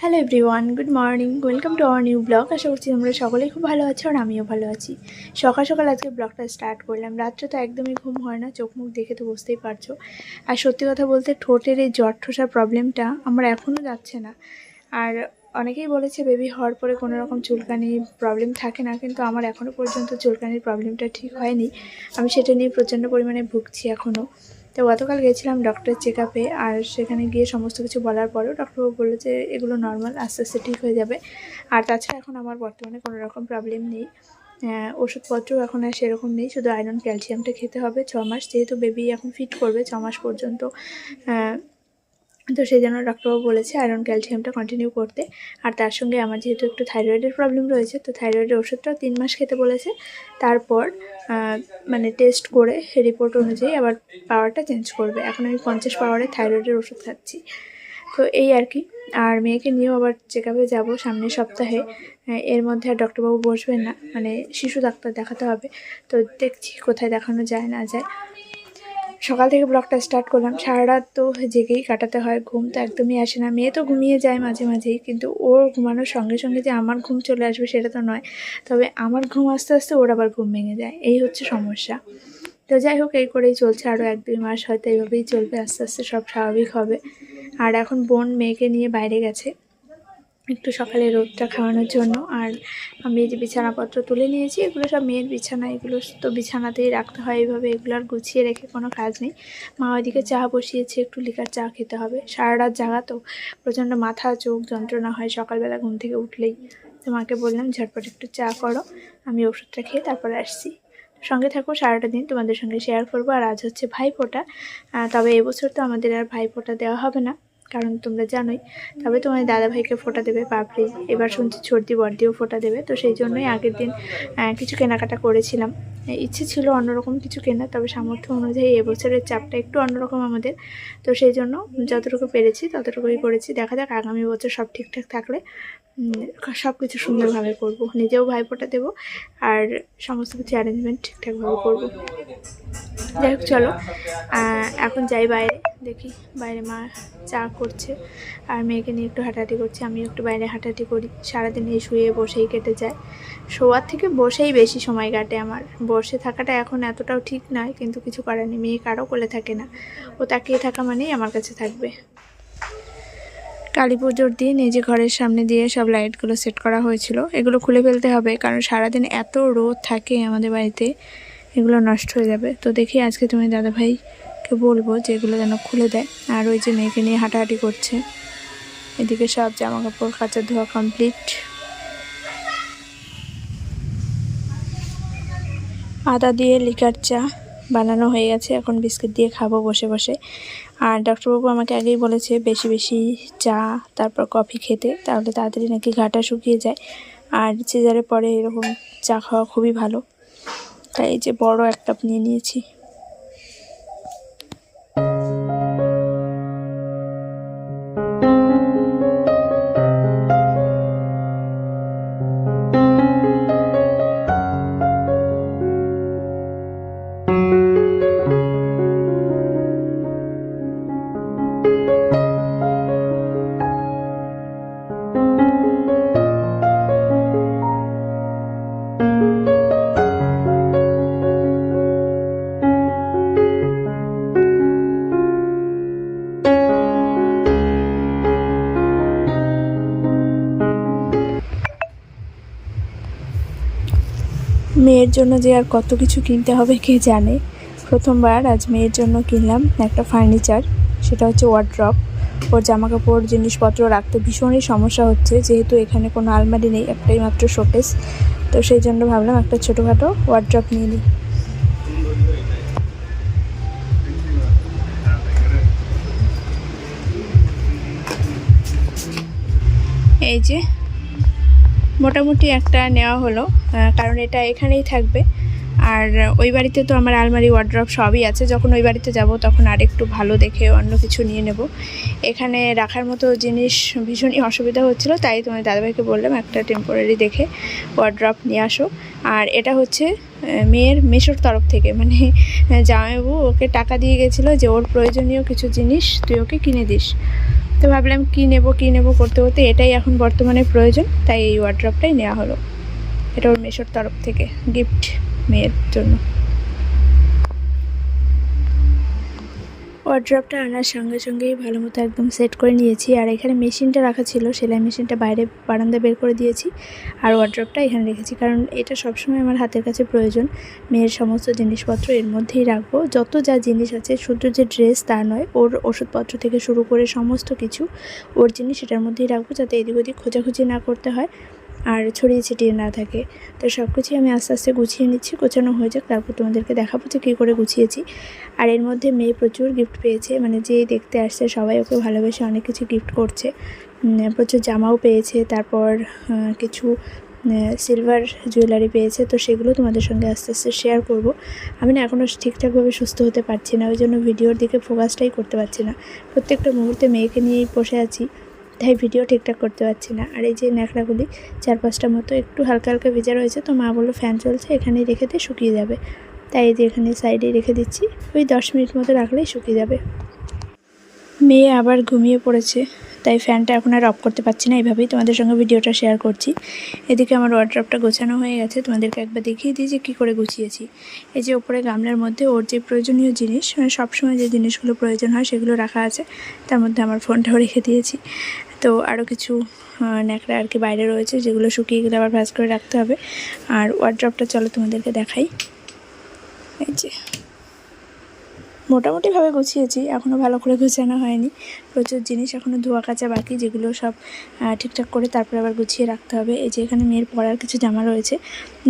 Hello everyone good morning welcome to our new blog আশা করছি তোমরা সকলেই খুব ভালো আছো আর আমিও ভালো আছি। সকাল সকাল আজকে ব্লগটা স্টার্ট করলাম। রাত্রে তো একদমই ঘুম হয় না, চোখ মুখ দেখে তো বুঝতেই পারছ। আর সত্যি কথা বলতে ঠোঁটের এই জ্বর ঠোসার প্রবলেমটা আমার এখনও যাচ্ছে না। আর অনেকেই বলেছে বেবি হওয়ার পরে কোনো রকম চুলকানি প্রবলেম থাকে না, কিন্তু আমার এখনও পর্যন্ত চুলকানির প্রবলেমটা ঠিক হয়নি। আমি সেটা নিয়ে প্রচণ্ড পরিমাণে ভুগছি এখনও তো গতকাল গেছিলাম ডক্টরের চেক আপে আর সেখানে গিয়ে সমস্ত কিছু বলার পরেও ডক্টরবাবু বলল যে এগুলো নর্মাল আস্তে আস্তে ঠিক হয়ে যাবে। আর তাছাড়া এখন আমার বর্তমানে কোনো রকম প্রবলেম নেই। ওষুধপত্র এখন আর সেরকম নেই, শুধু আয়রন ক্যালসিয়ামটা খেতে হবে ছ মাস। যেহেতু বেবি এখন ফিট করবে ছ মাস পর্যন্ত তো সেই জন্য ডক্টরবাবু বলেছে আয়রন ক্যালসিয়ামটা কন্টিনিউ করতে। আর তার সঙ্গে আমার যেহেতু একটু থাইরয়েডের প্রবলেম রয়েছে, তো থাইরয়েডের ওষুধটাও তিন মাস খেতে বলেছে। তারপর মানে টেস্ট করে রিপোর্ট অনুযায়ী আবার পাওয়ারটা চেঞ্জ করবে। এখন আমি পঞ্চাশ পাওয়ারে থাইরয়েডের ওষুধ খাচ্ছি। তো এই আর কি। আর মেয়েকে নিয়েও আবার চেক আপে যাব সামনের সপ্তাহে। এর মধ্যে আর ডক্টরবাবু বসবেন না। মানে শিশু ডাক্তার দেখাতে হবে। তো দেখছি কোথায় দেখানো যায়, না যায়। সকাল থেকে ব্লগটা স্টার্ট করলাম। সারা রাত তো জেগেই কাটাতে হয়, ঘুম তো একদমই আসে না। মেয়ে তো ঘুমিয়ে যায় মাঝে মাঝেই, কিন্তু ওর ঘুমানোর সঙ্গে সঙ্গে যে আমার ঘুম চলে আসবে সেটা তো নয়। তবে আমার ঘুম আস্তে আস্তে ওর আবার ঘুম ভেঙে যায়। এই হচ্ছে সমস্যা। তো যাই হোক, এই করেই চলছে। আরও এক দুই মাস হয়তো এইভাবেই চলবে। আস্তে আস্তে সব স্বাভাবিক হবে। আর এখন বোন মেয়েকে নিয়ে বাইরে গেছে। একটু সকালে রোদটা খাওয়ানোর জন্য। আর আমি যে বিছানাপত্র তুলে নিয়েছি, এগুলো সব মেয়ের বিছানা, এগুলো তো বিছানাতেই রাখতে হয় এইভাবে, এগুলো আর গুছিয়ে রেখে কোনো কাজ নেই। মা ওইদিকে চা বসিয়েছে, একটু লিকার চা খেতে হবে। সারা রাত জাগা তো, প্রচণ্ড মাথা, চোখ যন্ত্রণা হয় সকালবেলা ঘুম থেকে উঠলেই। তো মাকে বললাম, ঝটপট একটু চা করো, আমি ওষুধটা খেয়ে তারপরে আসছি। সঙ্গে থাকো, সারাটা দিন তোমাদের সঙ্গে শেয়ার করব। আর আজ হচ্ছে ভাইফোঁটা। তবে এবছর তো আমাদের আর ভাইফোঁটা দেওয়া হবে না। কারণ তোমরা জানোই। তবে তোমার দাদা ভাইকে ফোঁটা দেবে পাপড়ি এবার শুনছি সর্দি বর্দিও ফোটা দেবে। তো সেই জন্যই আগের দিন কিছু কেনাকাটা করেছিলাম। ইচ্ছে ছিল অন্যরকম কিছু কেনা, তবে সামর্থ্য অনুযায়ী এবছরের চাপটা একটু অন্যরকম আমাদের। তো সেই জন্য যতটুকু পেরেছি, ততটুকুই করেছি। দেখা যাক আগামী বছর সব ঠিকঠাক থাকলে সব কিছু সুন্দরভাবে করব। নিজেও ভাইফোঁটা দেবো আর সমস্ত কিছু অ্যারেঞ্জমেন্ট ঠিকঠাকভাবে করব। যাই হোক, চলো। এখন যাই বাইরে, দেখি বাইরে মা চা করছে আর মেয়েকে নিয়ে একটু হাঁটাহাঁটি করছি। আমি একটু বাইরে হাঁটাহাঁটি করি। সারাদিন এই শুয়ে বসেই কেটে যায়। শোয়ার থেকে বসেই বেশি সময় কাটে আমার। বসে থাকাটা এখন এতটাও ঠিক নয়, কিন্তু কিছু করার নেই। মেয়ে কারও কোলে থাকে না। ও তাকিয়ে থাকা মানেই আমার কাছে থাকবে। কালী পুজোর দিন এই যে ঘরের সামনে দিয়ে সব লাইটগুলো সেট করা হয়েছিল, এগুলো খুলে ফেলতে হবে, কারণ সারাদিন এত রোদ থাকে আমাদের বাড়িতে, এগুলো নষ্ট হয়ে যাবে। তো দেখি আজকে তুমি দাদাভাইকে বলব যে এগুলো যেন খুলে দেয়। আর ওই যে মেয়েকে নিয়ে হাঁটাহাঁটি করছে। এদিকে সব জামা কাপড় কাচা ধোয়া কমপ্লিট আদা দিয়ে লিকার চা। বানানো হয়ে গেছে। এখন বিস্কিট দিয়ে খাব বসে বসে। আর ডক্টরবাবু আমাকে আগেই বলেছে, বেশি বেশি চা, তারপর কফি খেতে, তাহলে তাড়াতাড়ি নাকি ঘাটা শুকিয়ে যায়। আর সিজারের পরে এরকম চা খাওয়া খুবই ভালো। তাই এই যে বড় একটা নিয়ে নিয়েছি। মেয়ের জন্য যে আর কত কিছু কিনতে হবে কে জানে। প্রথমবার আজ মেয়ের জন্য কিনলাম একটা ফার্নিচার সেটা হচ্ছে ওয়ার্ড্রপ ওর জামা কাপড় জিনিসপত্র রাখতে ভীষণই সমস্যা হচ্ছে, যেহেতু এখানে কোনো আলমারি নেই, একটাই মাত্র শোকেস তো সেই জন্য ভাবলাম একটা ছোটোখাটো ওয়ার্ড্রপ নিয়ে নিই। এই যে মোটামুটি একটা নেওয়া হলো কারণ এটা এখানেই থাকবে। আর ওই বাড়িতে তো আমার আলমারি ওয়ার্ড্রপ সবই আছে। যখন ওই বাড়িতে যাব তখন আর একটু ভালো দেখে অন্য কিছু নিয়ে নেব। এখানে রাখার মতো জিনিস ভীষণই অসুবিধা হচ্ছিল, তাই তোমার দাদাভাইকে বললাম একটা টেম্পোরারি দেখে ওয়ার্ড্রপ নিয়ে আসো। আর এটা হচ্ছে মেয়ের মেশোর তরফ থেকে। মানে জামাইবাবু ওকে টাকা দিয়ে গেছিল যে ওর প্রয়োজনীয় কিছু জিনিস তুই ওকে কিনে দিস। তো ভাবলাম কী নেব কী নেব করতে করতে, এটাই এখন বর্তমানে প্রয়োজন। তাই এই ওয়ার্ড্রপটাই নেওয়া হলো। এটা ওর মেশোর তরফ থেকে গিফট মেয়ের জন্য। ওয়ার্ড্রপটা আনার সঙ্গে সঙ্গেই ভালো মতো একদম সেট করে নিয়েছি। আর এখানে মেশিনটা রাখা ছিল, সেলাই মেশিনটা বাইরে বারান্দা বের করে দিয়েছি। আর ওয়ার্ড্রপটা এখানে রেখেছি, কারণ এটা সবসময় আমার হাতের কাছে প্রয়োজন। মেয়ের সমস্ত জিনিসপত্র এর মধ্যেই রাখব। যত যা জিনিস আছে, শুধু যে ড্রেস তা নয়, ওর ওষুধপত্র থেকে শুরু করে সমস্ত কিছু, ওর জিনিস এটার মধ্যেই রাখব, যাতে এদিক ওদিক খোঁজাখুঁজি না করতে হয়। আর ছড়িয়ে ছিটিয়ে না থাকে। তো সব কিছুই আমি আস্তে আস্তে গুছিয়ে নিচ্ছি, গোছানো হয়ে যাক, তারপর তোমাদেরকে দেখাবো যে কী করে গুছিয়েছি। আর এর মধ্যে মেয়ে প্রচুর গিফট পেয়েছে মানে যে দেখতে আসছে সবাই ওকে ভালোবেসে অনেক কিছু গিফট করছে। প্রচুর জামাও পেয়েছে, তারপর কিছু সিলভার জুয়েলারি পেয়েছে, তো সেগুলো তোমাদের সঙ্গে আস্তে আস্তে শেয়ার করব। আমি না এখনও ঠিকঠাকভাবে সুস্থ হতে পারছি না, ওই জন্য ভিডিওর দিকে ফোকাসটাই করতে পারছি না। প্রত্যেকটা মুহূর্তে মেয়েকে নিয়েই বসে আছি। তাই ভিডিও ঠিকঠাক করতে পারছি না। আর এই যে ন্যাকড়াগুলি চার পাঁচটা মতো একটু হালকা হালকা ভেজা রয়েছে, তো মা বলল, ফ্যান চলছে, এখানেই রেখে দিয়ে শুকিয়ে যাবে। তাই এই যে এখানে সাইডে রেখে দিচ্ছি, ওই দশ মিনিট মতো রাখলেই শুকিয়ে যাবে। মেয়ে আবার ঘুমিয়ে পড়েছে, তাই ফ্যানটা এখন আর অফ করতে পারছি না এইভাবেই তোমাদের সঙ্গে ভিডিওটা শেয়ার করছি। এদিকে আমার ওয়ার্ড্রপটা গোছানো হয়ে গেছে, তোমাদেরকে একবার দেখিয়ে দিই যে কী করে গুছিয়েছি। এই যে ওপরে গামলার মধ্যে ওর যে প্রয়োজনীয় জিনিস মানে সবসময় যে জিনিসগুলো প্রয়োজন হয় সেগুলো রাখা আছে, তার মধ্যে আমার ফোনটাও রেখে দিয়েছি। তো আরও কিছু ন্যাকড়া আর কি বাইরে রয়েছে, যেগুলো শুকিয়ে গেলে আবার ভাজ করে রাখতে হবে। আর ওয়ার্ড্রপটা চলো তোমাদেরকে দেখাই। এই যে। মোটামুটিভাবে গুছিয়েছি এখনও ভালো করে গোছানো হয়নি। প্রচুর জিনিস এখনও ধোয়া কাচা বাকি, যেগুলো সব ঠিকঠাক করে তারপরে আবার গুছিয়ে রাখতে হবে। এই যে এখানে মেয়ের পরার কিছু জামা রয়েছে,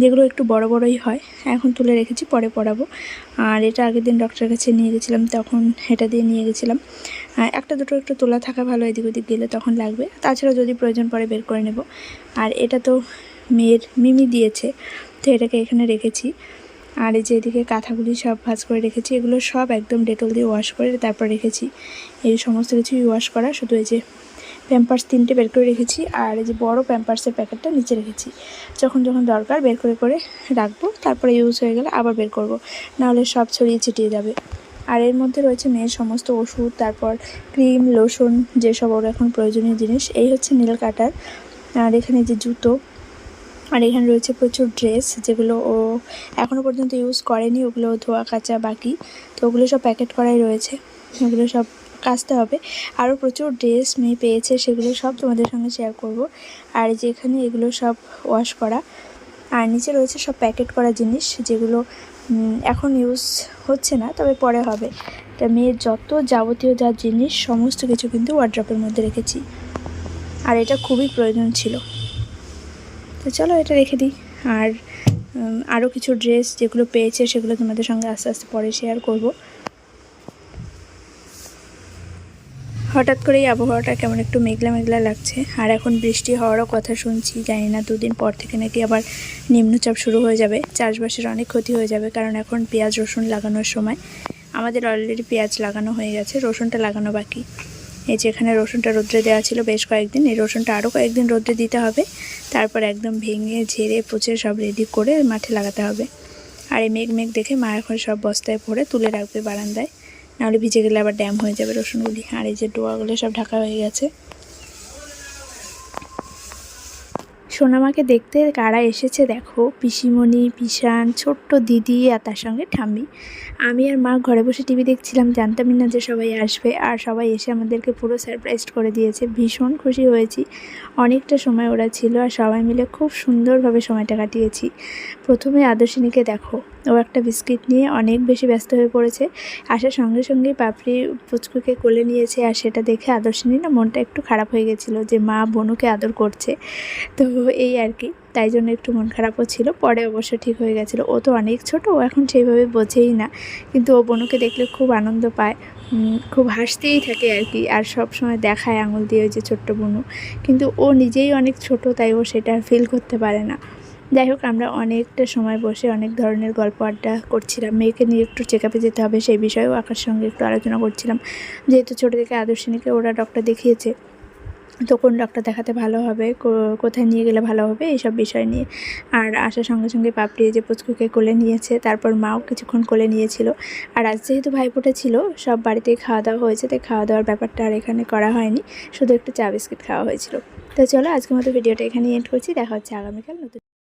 যেগুলো একটু বড় বড়ই হয়, এখন তুলে রেখেছি, পরে পরাবো আর এটা আগের দিন ডক্টরের কাছে নিয়ে গেছিলাম, তখন এটা দিয়ে নিয়ে গেছিলাম। একটা দুটো একটু তোলা থাকা ভালো, এদিক ওদিক গেলে তখন লাগবে। তাছাড়া যদি প্রয়োজন পরে বের করে নেব। আর এটা তো মেয়ের মিমি দিয়েছে, তো এটাকে এখানে রেখেছি। আর এই যে এদিকে কাঁথাগুলি সব ভাজ করে রেখেছি, এগুলো সব একদম ডেটল দিয়ে ওয়াশ করে তারপর রেখেছি। এই সমস্ত কিছুই ওয়াশ করা, শুধু এই যে প্যাম্পার্স তিনটে বের করে রেখেছি আর এই যে বড় প্যাম্পার্সের প্যাকেটটা নিচে রেখেছি। যখন যখন দরকার বের করে করে রাখব, তারপরে ইউজ হয়ে গেলে আবার বের করব, নাহলে সব ছড়িয়ে ছিটিয়ে যাবে। আর এর মধ্যে রয়েছে মেয়ের সমস্ত ওষুধ, তারপর ক্রিম লোশন যেসব ওর এখন প্রয়োজনীয় জিনিস, এই হচ্ছে নীল কাটার আর এখানে যে জুতো আর এখানে রয়েছে প্রচুর ড্রেস যেগুলো ও এখনও পর্যন্ত ইউজ করেনি, ওগুলো ধোয়া কাচা বাকি। তো ওগুলো সব প্যাকেট করাই রয়েছে। ওগুলো সব কাচতে হবে। আরও প্রচুর ড্রেস মেয়ে পেয়েছে, সেগুলো সব তোমাদের সঙ্গে শেয়ার করব। আর যেখানে এগুলো সব ওয়াশ করা। আর নিচে রয়েছে সব প্যাকেট করা জিনিস যেগুলো এখন ইউজ হচ্ছে না, তবে পরে হবে। তা মেয়ের যত যাবতীয় যা জিনিস, সমস্ত কিছু কিন্তু ওয়ার্ড্রপের মধ্যে রেখেছি। আর এটা খুবই প্রয়োজন ছিল। তো চলো এটা রেখে দিই। আর আরও কিছু ড্রেস যেগুলো পেয়েছে সেগুলো তোমাদের সঙ্গে আস্তে আস্তে পরে শেয়ার করব। হঠাৎ করেই আবহাওয়াটা কেমন একটু মেঘলা মেঘলা লাগছে। আর এখন বৃষ্টি হওয়ারও কথা শুনছি, জানি না দুদিন পর থেকে নাকি আবার নিম্নচাপ শুরু হয়ে যাবে। চাষবাসের অনেক ক্ষতি হয়ে যাবে, কারণ এখন পেঁয়াজ রসুন লাগানোর সময়। আমাদের অলরেডি পেঁয়াজ লাগানো হয়ে গেছে, রসুনটা লাগানো বাকি। এই যে এখানে রসুনটা রোদ্রে দেওয়া ছিল বেশ কয়েকদিন, এই রসুনটা আরও কয়েকদিন রোদ্রে দিতে হবে। তারপর একদম ভেঙে, ঝেড়ে, পচে সব রেডি করে মাঠে লাগাতে হবে। আর এই মেঘ মেঘ দেখে মা এখন সব বস্তায় ভরে তুলে রাখবে বারান্দায়। নাহলে ভিজে গেলে আবার ড্যাম হয়ে যাবে রসুনগুলি। আর এই যে ডোয়াগুলো সব ঢাকা হয়ে গেছে। সোনামাকে দেখতে কারা এসেছে দেখো? পিসিমণি পিসান ছোট্ট দিদি আর তার সঙ্গে ঠাম্মি। আমি আর মা ঘরে বসে টিভি দেখছিলাম, জানতামই না যে সবাই আসবে। আর সবাই এসে আমাদেরকে পুরো সারপ্রাইজ করে দিয়েছে। ভীষণ খুশি হয়েছি। অনেকটা সময় ওরা ছিল আর সবাই মিলে খুব সুন্দরভাবে সময়টা কাটিয়েছি। প্রথমে আদর্শিনীকে দেখো। ও একটা বিস্কিট নিয়ে অনেক বেশি ব্যস্ত হয়ে পড়েছে। আসার সঙ্গে সঙ্গেই পাপড়ি পুচকুকে কোলে নিয়েছে আর সেটা দেখে আদর্শিনী না মনটা একটু খারাপ হয়ে গেছিল যে মা বনুকে আদর করছে। তো এই আর কি, তাই জন্য একটু মন খারাপও ছিল। পরে অবশ্য ঠিক হয়ে গেছিল। ও তো অনেক ছোট, ও এখন সেইভাবে বোঝেই না। কিন্তু ও বনুকে দেখলে খুব আনন্দ পায়। খুব হাসতেই থাকে আর কি। আর সব সময় দেখায় আঙুল দিয়ে ওই যে ছোট্ট বনু। কিন্তু ও নিজেই অনেক ছোট, তাই ও সেটা ফিল করতে পারে না। যাই হোক, আমরা অনেকটা সময় বসে অনেক ধরনের গল্প আড্ডা করছিলাম। মেয়েকে নিয়ে একটু চেক আপে যেতে হবে, সেই বিষয়েও আকার সঙ্গে একটু আলোচনা করছিলাম। যেহেতু ছোটো থেকে আদর্শিনীকে ওরা ডক্টর দেখিয়েছে, তো কোন ডক্টর দেখাতে ভালো হবে কোথায় নিয়ে গেলে ভালো হবে, এইসব বিষয় নিয়ে। আর আসার সঙ্গে সঙ্গে পাপড়ি যে পুচকুকে কোলে নিয়েছে, তারপর মাও কিছুক্ষণ কোলে নিয়েছিল। আর আজ যেহেতু ভাইফোঁটা ছিল, সব বাড়িতেই খাওয়া দাওয়া হয়েছে, তাই খাওয়া দাওয়ার ব্যাপারটা আর এখানে করা হয়নি। শুধু একটু চা বিস্কিট খাওয়া হয়েছিল। তো চলো, আজকের মতো ভিডিওটা এখানে এন্ড করছি। দেখা হচ্ছে আগামীকাল নতুন